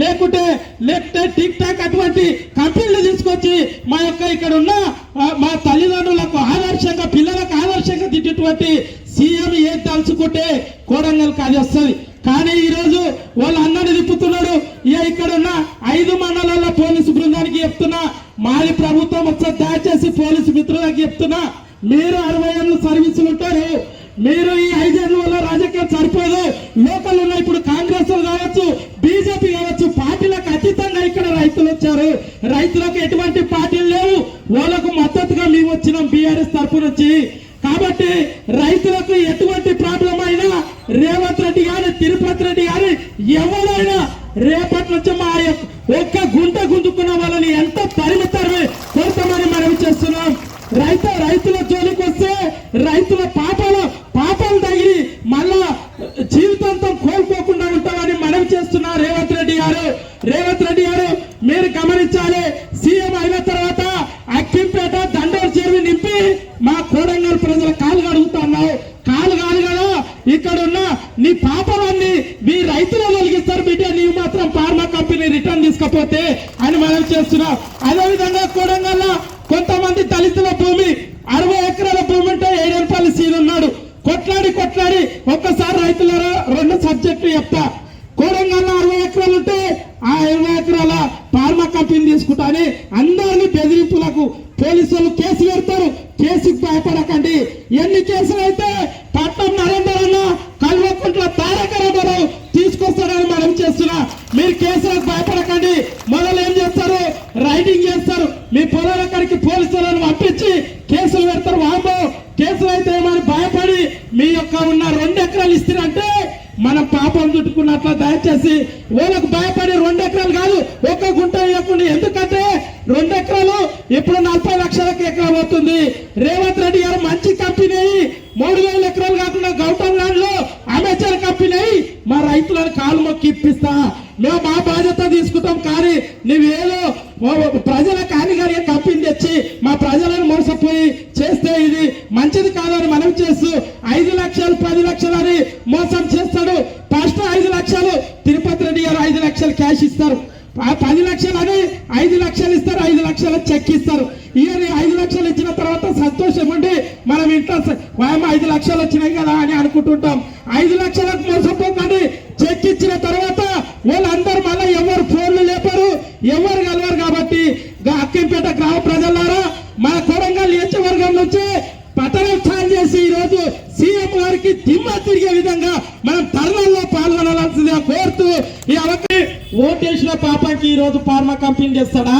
లేకుంటే లేకుంటే tick talk అటువంటి కంపెనీలు తీసుకొచ్చి మా యొక్క ఇక్కడ ఉన్న మా తల్లిదండ్రులకు ఆదర్శంగా పిల్లలకు ఆదర్శంగా తిట్టేటువంటి సీఎం ఏం తలుచుకుంటే కోడంగల్కి అది వస్తుంది. కానీ ఈరోజు వాళ్ళు వాళ్ళ అన్నని తిప్పుతున్నాడు. ఇక ఇక్కడ ఉన్న ఐదు మండలాల పోలీసు బృందానికి చెప్తున్నా. మాది ప్రభుత్వం వచ్చే దయచేసి పోలీసు మిత్రులకు చెప్తున్నా. మీరు అరవై ఏళ్ళు సర్వీసులు ఉంటారు. మీరు ఈ ఐదేళ్ళ వల్ల రాజకీయం సరిపోదు. లోకల్ ఉన్న ఇప్పుడు కాంగ్రెస్ రైతులకు ఎటువంటి పార్టీలు లేవు. వాళ్ళకు మద్దతుగా మేము వచ్చినాం బీఆర్ఎస్ తరఫు నుంచి. కాబట్టి రైతులకు ఎటువంటి ప్రాబ్లం అయినా రేవంత్ రెడ్డి గాని తిరుపతి రెడ్డి గాని ఎవరైనా రేపటి నుంచి మా ఒక్క గుంట గుంజుకున్న వాళ్ళని ఎంత తరిమి తరిమి కొడతామని మనం చేస్తున్నాం రైతు రైతుల జోలికి వస్తే రైతుల పాపాలు పాపాలు తగిలి మళ్ళా జీవితాంతం కోల్పోకుండా ఉంటామని మనం చేస్తున్నా రేవంత్ రెడ్డి గారు రేవంత్ రెడ్డి గారు మీరు గమనించాలి సీఎం అయిన తర్వాత అక్కింపేట దండోరు చెరువు నింపి మా కోడంగల్ ప్రజల కాలు కడుగుతున్నావు. కాలు కాదు కదా ఇక్కడ ఉన్న నీ పాపాలన్నీ మీ రైతులు తొలగిస్తారు బిడ్డ. నీవు మాత్రం ఫార్మా కంపెనీ రిటర్న్ తీసుకపోతే అని మనం చేస్తున్నాం. అదే విధంగా కోడంగల్ కొంతమంది దళితుల భూమి అరవై ఎకరాల భూమి ఉంటే ఏడు సీన్ ఉన్నాడు. కొట్లాడి కొట్లాడి ఒక్కసారి రైతుల రెండు సబ్జెక్టులు చెప్తా. కోడంగల్ అరవై ఎకరాలు ఉంటే ఆ ఇరవై ఎకరాల ఫార్మా కంపెనీ తీసుకుంటా అని అందరినీ బెదిరింపులకు పోలీసు వాళ్ళు కేసు పెడతారు. కేసుకు భయపడకండి. ఎన్ని కేసులు అయితే పట్నం నరేందర్ అన్న కల్వకుంట్ల తారక రామారావు తీసుకొస్తాడని మనం చేస్తున్నా. మీరు కేసులకు భయపడకండి. మొదలు ఏం చేస్తారు? రైడింగ్ చేస్తారు. మీ పొలాల కాడికి పోలీసులను పంపించి కేసులు పెడతారు. వామో కేసులు అయితే ఏమని భయపడి మీ యొక్క ఉన్న రెండు ఎకరాలు ఇస్తారంటే మనం పాపం చుట్టుకున్నట్ల దయచేసి వాళ్ళకు భయపడి రెండు ఎకరాలు కాదు ఒక గుంట ఇవ్వకుండా ఎందుకంటే రెండు ఎకరాలు ఇప్పుడు నలభై లక్షలకు ఎకరా అవుతుంది. రేవంత్ రెడ్డి గారు మంచి కంపెనీ మూడు వేల ఎకరాలు కాకుండా గౌతమ్ ల్యాండ్లో అమెచర్ కంపెనీ మా రైతులను కాలు మొక్కి ఇప్పిస్తా. మేము మా బాధ్యత తీసుకుంటాం కానీ నువ్వేదో ఓ కానీ హానిగారి కంపెనీ తెచ్చి మా ప్రజలను మోసపోయి చేస్తే ఇది మంచిది కాదని మనం చేస్తూ ఐదు లక్షలు పది లక్షలు అని మోసం చేస్తాడు. ఫస్ట్ ఐదు లక్షలు తిరుపతి రెడ్డి గారు ఐదు లక్షలు క్యాష్ ఇస్తారు. ఆ పది లక్షలు అని ఐదు లక్షలు ఇస్తారు ఐదు లక్షలు చెక్ ఇస్తారు. ఇయర్ ఐదు లక్షలు ఇచ్చిన తర్వాత సంతోషం ఉండి మనం ఇంట్లో వాయమ్మ ఐదు లక్షలు వచ్చినాయి కదా అని అనుకుంటుంటాం. ఐదు లక్షలకు మోసపోకండి. చెక్ ఇచ్చిన తర్వాత వాళ్ళందరూ మళ్ళీ ఎవరు ఫోన్లు లేపరు ఎవరు కలవరు కాబట్టి అక్కింపేట గ్రామ ప్రజలారా మన కొడంగల్ నియోజకవర్గం నుంచి పతనోత్సవం చేసి ఈ రోజు సీఎం గారికి దిమ్మ తిరిగే విధంగా మనం తరుణంలో పాల్గొనాల్సిందిగా కోరుతూ ఈ అవకాశం ఓటేసిన పాపకి ఈ రోజు ఫార్మా కంపెనీ చేస్తాడా?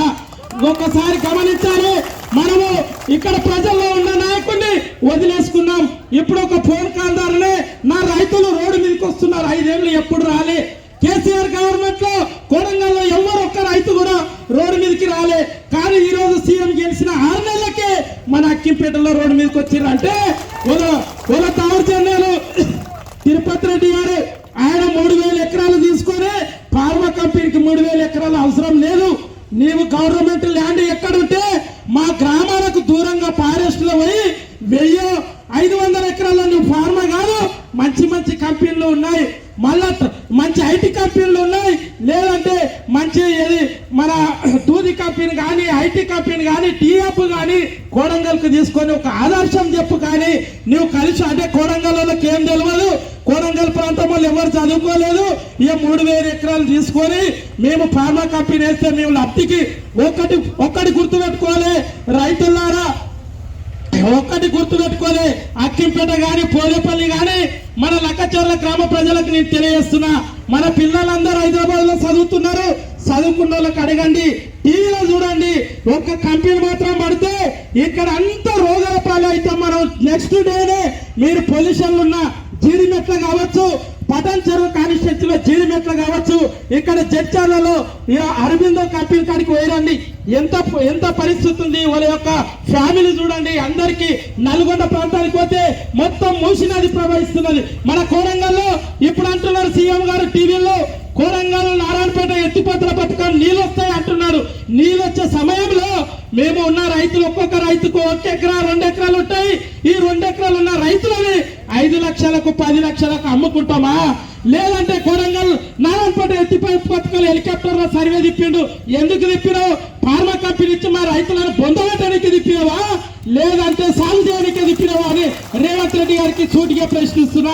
ఒక్కసారి గమనించాలి. మనము ఇక్కడ ప్రజల్లో ఉన్న నాయకుడిని వదిలేసుకున్నాం. ఇప్పుడు ఒక ఫోన్ కాల్ ద్వారానే నా రైతులు రోడ్డు మీదకి వస్తున్నారు. ఐదేళ్ళు ఎప్పుడు రాలే? కేసీఆర్ గవర్నమెంట్లో కోడంగల్లో ఎవరు ఒక్క రైతు కూడా రోడ్డు మీదకి రాలే. కానీ ఈ రోజు సీఎం గెలిచిన ఆరు నెలలకే మన అక్కింపేటలో రోడ్డు మీదకి వచ్చిందంటే ఒక ఒక తావర్ చెన్నైలు తిరుపతి రెడ్డి గారు ఆయన మూడు వేల ఎకరాలు తీసుకొని ఫార్మా కంపెనీకి మూడు వేల ఎకరాలు అవసరం లేదు మేము గవర్నమెంట్ ల్యాండ్ ఎక్కడుంటే మా గ్రామాలకు దూరంగా ఫారెస్ట్లో పోయి వెయ్యి ఐదు వందల ఎకరాల్లో నువ్వు ఫార్మా కాదు మంచి మంచి కంపెనీలు ఉన్నాయి. మళ్ళా మంచి ఐటీ కంపెనీలు ఉన్నాయి. లేదంటే మంచి ఏది మన దూది కంపెనీ కానీ ఐటీ కంపెనీ కానీ టీఎఫ్ కానీ కోడంగల్కి తీసుకొని ఒక ఆదర్శం చెప్పు కానీ నువ్వు కలిసి అంటే కోడంగల్ వాళ్ళకి ఏం తెలియదు కోడంగల్ ప్రాంతం వాళ్ళు ఎవరు చదువుకోలేదు? ఈ మూడు వేల ఎకరాలు తీసుకొని మేము ఫార్మా కంపెనీ వేస్తే మేము లబ్ధికి ఒక్కటి ఒక్కటి గుర్తుపెట్టుకోవాలి రైతులారా ఒక్కటి గుర్తు పెట్టుకోలే అక్కింపేట గాని పోలేపల్లి గాని మన లక్కచర్ల గ్రామ ప్రజలకు నేను తెలియజేస్తున్నా. మన పిల్లలందరూ హైదరాబాద్లో చదువుతున్నారు. చదువుకున్న వాళ్ళకి అడగండి. టీవీలో చూడండి. ఒక్క కంపెనీ మాత్రం పడితే ఇక్కడ అంత రోగాల పాలు అయితే మనం నెక్స్ట్ డేనే మీరు పొల్యూషన్లు ఉన్నా జీడిమెట్ల కావచ్చు పటన్ చెరువు కాన్స్టిట్యూన్సీ లో జీడిమెట్ల కావచ్చు ఇక్కడ జడ్చాలలో అరవిందో కంపెనీ కాడికి పోయిరండి. ఎంత ఎంత పరిస్థితి ఉంది వాళ్ళ యొక్క ఫ్యామిలీ చూడండి. అందరికి నల్గొండ ప్రాంతానికి పోతే మొత్తం మూసినది ప్రవహిస్తున్నది. మన కోరంగల్లో ఇప్పుడు అంటున్నారు సీఎం గారు టీవీలో కోరంగల్ నారాయణపేట ఎత్తిపోతల పథకం నీళ్ళు వస్తాయి అంటున్నారు నీళ్ళు వచ్చే సమయంలో మేము ఉన్న రైతులు ఒక్కొక్క రైతుకు ఒక ఎకరా రెండు ఎకరాలు ఉంటాయి. ఈ రెండు ఎకరాలు ఉన్న రైతులని ఐదు లక్షలకు పది లక్షలకు అమ్ముకుంటామా? లేదంటే కొడంగల్ నారాయణపేట ఎత్తిపై పట్టుకొని హెలికాప్టర్లో సర్వే తిప్పిండు. ఎందుకు తిప్పినావు? ఫార్మా కంపెనీ ఇచ్చి మా రైతులను బొందగట్టడానికి తిప్పినావా? లేదంటే సాగు చేయడానికి తిప్పినావా అని రేవంత్ రెడ్డి గారికి సూటిగా ప్రశ్నిస్తున్నా.